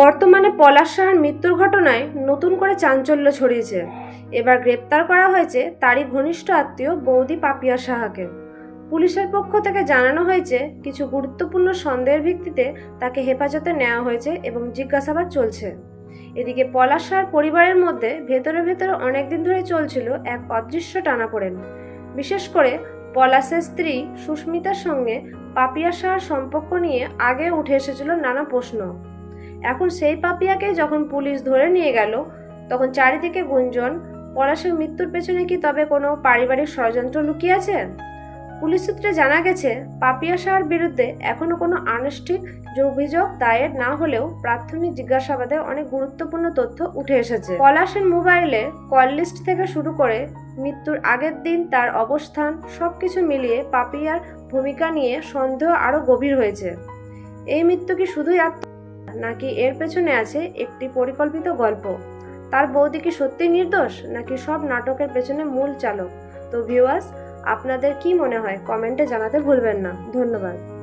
বর্তমানে পলাশ সাহার মৃত্যুর ঘটনায় নতুন করে চাঞ্চল্য ছড়িয়েছে। এবার গ্রেপ্তার করা হয়েছে তারই ঘনিষ্ঠ আত্মীয় বৌদি পাপিয়া সাহাকে। পুলিশের পক্ষ থেকে জানানো হয়েছে, কিছু গুরুত্বপূর্ণ সন্দেহের ভিত্তিতে তাকে হেফাজতে নেওয়া হয়েছে এবং জিজ্ঞাসাবাদ চলছে। এদিকে পলাশ সাহার পরিবারের মধ্যে ভেতরে ভেতরে অনেকদিন ধরে চলছিল এক অদৃশ্য টানাপোড়েন। বিশেষ করে পলাশের স্ত্রী সুস্মিতার সঙ্গে পাপিয়া সাহার সম্পর্ক নিয়ে আগে উঠে এসেছিল নানা প্রশ্ন। এখন সেই পাপিয়াকে যখন পুলিশ ধরে নিয়ে গেল, তখন চারিদিকে গুঞ্জন, পলাশের মৃত্যুর পেছনে কি তবে কোনো পারিবারিক ষড়যন্ত্র লুকিয়ে আছে? পুলিশ সূত্রে জানা গেছে, পাপিয়া শাহর বিরুদ্ধে এখনও কোনো আনুষ্ঠানিক অভিযোগ দায়ের না হলেও প্রাথমিক জিজ্ঞাসাবাদে অনেক গুরুত্বপূর্ণ তথ্য উঠে এসেছে। পলাশের মোবাইলে কল লিস্ট থেকে শুরু করে মৃত্যুর আগের দিন তার অবস্থান সব কিছু মিলিয়ে পাপিয়ার ভূমিকা নিয়ে সন্দেহ আরও গভীর হয়েছে। এই মৃত্যু কি শুধুই আত্ম নাকি এর পেছনে আছে একটি পরিকল্পিত গল্প? তার বৌদি কি সত্যিই নির্দোষ, নাকি সব নাটকের পেছনে মূল চালক? তো ভিউয়ার্স আপনাদের কি মনে হয়? কমেন্টে জানাতে ভুলবেন না। ধন্যবাদ।